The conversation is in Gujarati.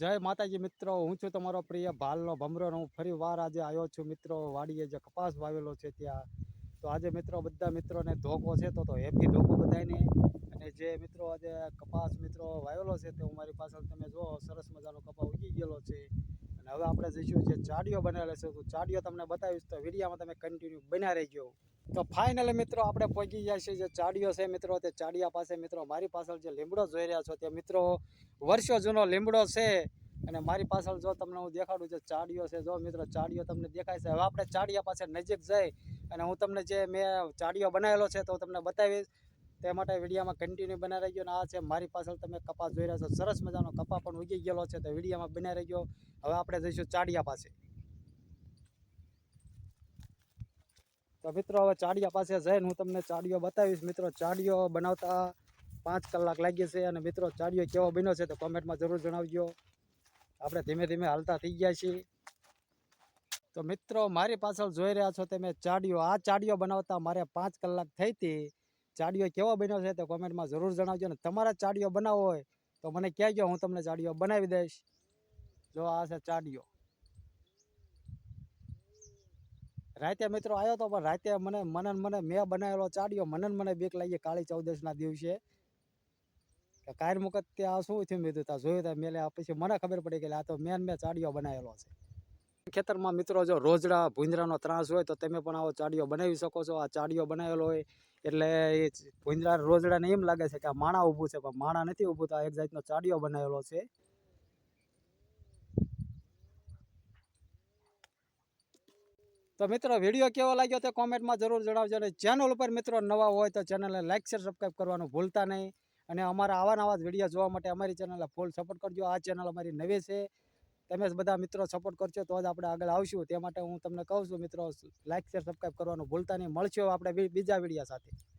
જય માતાજી મિત્રો, હું છું તમારો પ્રિય ભાલનો ભમરો હું ફરી વાર આજે આવ્યો છું મિત્રો, વાડીએ જે કપાસ વાવેલો છે ત્યાં. તો આજે મિત્રો બધા મિત્રોને ધોકો છે, તો તો હેપી ધોકો બધાને અને જે મિત્રો આજે કપાસ મિત્રો વાવેલો છે તે હું મારી પાછળ તમે જો સરસ મજાનો કપા ઉગી ગયેલો છે. અને હવે આપણે જઈશું જે ચાડીઓ બનાવેલો છે, તો ચાડીઓ તમને બતાવીશ, તો વિડીયામાં તમે કન્ટિન્યુ બન્યા રહેજો. તો ફાઇનલી મિત્રો આપણે પહોંચી ગયા છીએ. જે ચાડિયો છે મિત્રો, તે ચાડિયા પાસે મિત્રો, મારી પાછળ જે લીમડો જોઈ રહ્યા છો તે મિત્રો, વર્ષો જૂનો લીમડો છે. અને મારી પાછળ જો તમને હું દેખાડું જે ચાડિયો છે, જો મિત્રો ચાડિયો તમને દેખાય છે. હવે આપણે ચાડિયા પાસે નજીક જઈ અને હું તમને જે મેં ચાડિયો બનાવેલો છે તો તમને બતાવીશ. તે માટે વિડીયામાં કન્ટિન્યુ બનાવી રહ્યો અને આ છે મારી પાછળ તમે કપાસ જોઈ રહ્યા છો. સરસ મજાનો કપા પણ ઉગી ગયેલો છે. તો વિડીયામાં બનાવી રહ્યો હવે આપણે જઈશું ચાડિયા પાસે. તો મિત્રો, હવે ચાડિયા પાસે જઈને હું તમને ચાડિયો બતાવીશ. મિત્રો ચાડિયો બનાવતા પાંચ કલાક લાગી છે અને મિત્રો ચાડિયો કેવો બન્યો છે તો કોમેન્ટમાં જરૂર જણાવજો. આપણે ધીમે ધીમે હાલતા થઈ ગયા છીએ. તો મિત્રો, મારી પાછળ જોઈ રહ્યા છો તમે ચાડિયો આ ચાડિયો બનાવતા મારે પાંચ કલાક થઈ હતી. ચાડિયો કેવો બન્યો છે તો કોમેન્ટમાં જરૂર જણાવજો અને તમારા ચાડિયો બનાવવો હોય તો મને કહેજો, હું તમને ચાડિયો બનાવી દઈશ. જો આ છે ચાડીઓ રાતે મિત્રો આવ્યો તો, પણ રાતે મને મને મને, મેં બનાવેલો ચાડ્યો, મને ને મને બેક લાગી કાળી ચૌદશના દિવસે. કે કાયર મુકત ત્યાં શું થયું મેં ત્યાં જોયું ત્યાં મેલે પછી મને ખબર પડી કે આ તો મેન મેં ચાડ્યો બનાવેલો છે. ખેતરમાં મિત્રો જો રોજડા ભૂંજરાનો ત્રાસ હોય તો તમે પણ આવો ચાડીઓ બનાવી શકો છો. આ ચાડીઓ બનાવેલો હોય એટલે એ ભૂંજરા રોજડાને એમ લાગે છે કે આ માણા ઊભું છે, પણ માણા નથી ઊભું તો આ એક જાતનો ચાડીઓ બનાવેલો છે. તો મિત્રો વીડિયો કેવો લાગ્યો તે કોમેન્ટમાં જરૂર જણાવજો અને ચેનલ ઉપર મિત્રો નવા હોય તો ચેનલને લાઇક શેર સબસ્ક્રાઈબ કરવાનું ભૂલતા નહીં. અને અમારા આવા નવા વીડિયો જોવા માટે અમારી ચેનલને ફૂલ સપોર્ટ કરજો. આ ચેનલ અમારી નવી છે. તમે બધા મિત્રો સપોર્ટ કરશો તો જ આપણે આગળ આવશું. તે માટે હું તમને કહું છું મિત્રો લાઇક શેર સબસ્ક્રાઈબ કરવાનું ભૂલતા નહીં. મળશો આપણે બીજા વિડીયા સાથે.